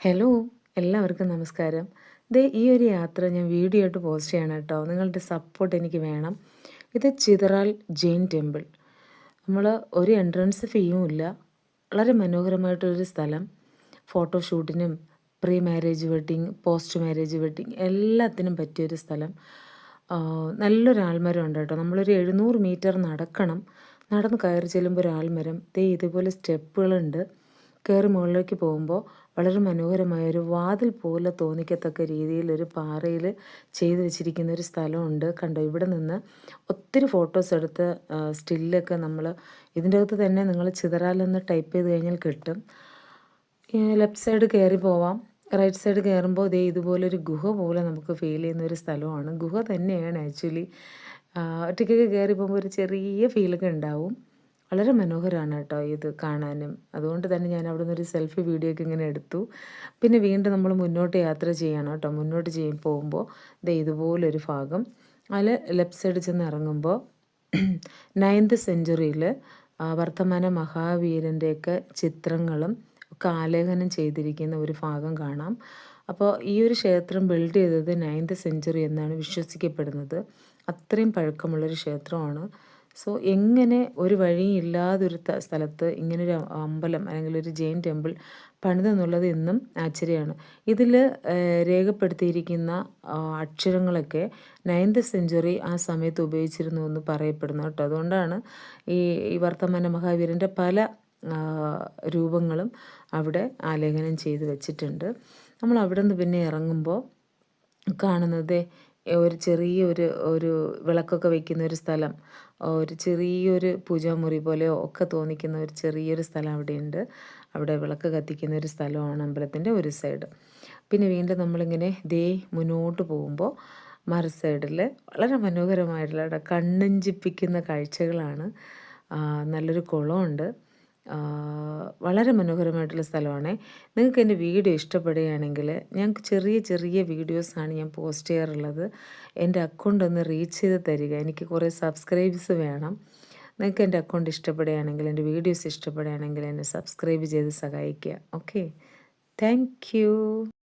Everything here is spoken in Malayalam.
ഹലോ എല്ലാവർക്കും നമസ്കാരം. ദേ ഈ ഒരു യാത്ര ഞാൻ വീഡിയോ ആയിട്ട് പോസ്റ്റ് ചെയ്യണം കേട്ടോ. നിങ്ങളുടെ സപ്പോർട്ട് എനിക്ക് വേണം. ഇത് ചിതറാൽ ജെയിൻ ടെമ്പിൾ. നമ്മൾ ഒരു എൻട്രൻസ് ഫീയും ഇല്ല. വളരെ മനോഹരമായിട്ടൊരു സ്ഥലം. ഫോട്ടോഷൂട്ടിനും pre marriage wedding post marriage wedding എല്ലാത്തിനും പറ്റിയൊരു സ്ഥലം. നല്ലൊരു ആൽമരം ഉണ്ട് കേട്ടോ. നമ്മളൊരു എഴുന്നൂറ് മീറ്റർ നടക്കണം. നടന്ന് കയറി ചെല്ലുമ്പോൾ ഒരു ആൽമരം ദേ ഇതുപോലെ സ്റ്റെപ്പുകളുണ്ട്. കയറി മുകളിലേക്ക് പോകുമ്പോൾ വളരെ മനോഹരമായ ഒരു വാതിൽ പോലെ തോന്നിക്കത്തക്ക രീതിയിൽ ഒരു പാറയിൽ ചെയ്തു വെച്ചിരിക്കുന്ന ഒരു സ്ഥലമുണ്ട്. കണ്ടോ ഇവിടെ നിന്ന് ഒത്തിരി ഫോട്ടോസ് എടുത്ത് സ്റ്റില്ലൊക്കെ നമ്മൾ ഇതിന്റെ അകത്ത് തന്നെ നിങ്ങൾ ചിതറാലെന്ന് ടൈപ്പ് ചെയ്ത് കഴിഞ്ഞാൽ കിട്ടും. ലെഫ്റ്റ് സൈഡ് കയറി പോവാം. റൈറ്റ് സൈഡ് കയറുമ്പോൾ ഇതേ ഇതുപോലൊരു ഗുഹ പോലെ നമുക്ക് ഫീൽ ചെയ്യുന്ന ഒരു സ്ഥലമാണ്. ഗുഹ തന്നെയാണ് ആക്ച്വലി. ഒറ്റയ്ക്കൊക്കെ കയറി പോകുമ്പോൾ ഒരു ചെറിയ ഫീലൊക്കെ ഉണ്ടാവും. വളരെ മനോഹരമാണ് കേട്ടോ ഇത് കാണാനും. അതുകൊണ്ട് തന്നെ ഞാൻ അവിടെ നിന്നൊരു സെൽഫി വീഡിയോ ഒക്കെ ഇങ്ങനെ എടുത്തു. പിന്നെ വീണ്ടും നമ്മൾ മുന്നോട്ട് യാത്ര ചെയ്യണം കേട്ടോ. മുന്നോട്ട് ചെയ്യും പോകുമ്പോൾ ഇത് ഇതുപോലൊരു ഭാഗം. അതിൽ ലെഫ്റ്റ് സൈഡ് ചെന്ന് ഇറങ്ങുമ്പോൾ നയൻത് സെഞ്ചുറിയിൽ വർത്തമാന മഹാവീരന്റെയൊക്കെ ചിത്രങ്ങളും ഒക്കെ ആലേഖനം ചെയ്തിരിക്കുന്ന ഒരു ഭാഗം കാണാം. അപ്പോൾ ഈ ഒരു ക്ഷേത്രം ബിൽഡ് ചെയ്തത് നയൻത് സെഞ്ചുറി എന്നാണ് വിശ്വസിക്കപ്പെടുന്നത്. അത്രയും പഴക്കമുള്ളൊരു ക്ഷേത്രമാണ്. സോ എങ്ങനെ ഒരു വഴിയില്ലാതൊരു സ്ഥലത്ത് ഇങ്ങനൊരു അമ്പലം അല്ലെങ്കിൽ ഒരു ജെയിൻ ടെമ്പിൾ പണിതെന്നുള്ളത് ഇന്നും ആശ്ചര്യമാണ്. ഇതിൽ രേഖപ്പെടുത്തിയിരിക്കുന്ന അക്ഷരങ്ങളൊക്കെ നയൻത് സെഞ്ചുറി ആ സമയത്ത് ഉപയോഗിച്ചിരുന്നു എന്ന് പറയപ്പെടുന്നു കേട്ടോ. അതുകൊണ്ടാണ് ഈ ഈ വർത്തമാന മഹാവീരന്റെ പല രൂപങ്ങളും അവിടെ ആലേഖനം ചെയ്ത് വെച്ചിട്ടുണ്ട്. നമ്മൾ അവിടെ നിന്ന് പിന്നെ ഇറങ്ങുമ്പോൾ കാണുന്നത് ഒരു ചെറിയ ഒരു ഒരു വിളക്കൊക്കെ വെക്കുന്ന ഒരു സ്ഥലം ഒരു ചെറിയൊരു പൂജാമുറി പോലെയോ ഒക്കെ തോന്നിക്കുന്ന ഒരു ചെറിയൊരു സ്ഥലം അവിടെയുണ്ട്. അവിടെ വിളക്ക് കത്തിക്കുന്ന ഒരു സ്ഥലമാണ് അമ്പലത്തിന്റെ ഒരു സൈഡ്. പിന്നെ വീണ്ടും നമ്മളിങ്ങനെ ദേ മുന്നോട്ട് പോകുമ്പോൾ മറു സൈഡിൽ വളരെ മനോഹരമായിട്ടുള്ള കണ്ണഞ്ചിപ്പിക്കുന്ന കാഴ്ചകളാണ്. നല്ലൊരു കുളമുണ്ട്. വളരെ മനോഹരമായിട്ടുള്ള സ്ഥലമാണ്. നിങ്ങൾക്ക് എന്റെ വീഡിയോ ഇഷ്ടപ്പെടുകയാണെങ്കിൽ ഞാൻ ചെറിയ ചെറിയ വീഡിയോസാണ് ഞാൻ പോസ്റ്റ് ചെയ്യാറുള്ളത്. എന്റെ അക്കൗണ്ട് ഒന്ന് റീച്ച് ചെയ്ത് തരിക. എനിക്ക് കുറേ സബ്സ്ക്രൈബ്സ് വേണം. നിങ്ങൾക്ക് എന്റെ അക്കൗണ്ട് ഇഷ്ടപ്പെടുകയാണെങ്കിൽ എന്റെ വീഡിയോസ് ഇഷ്ടപ്പെടുകയാണെങ്കിൽ എന്നെ സബ്സ്ക്രൈബ് ചെയ്ത് സഹായിക്കുക. ഓക്കെ. താങ്ക്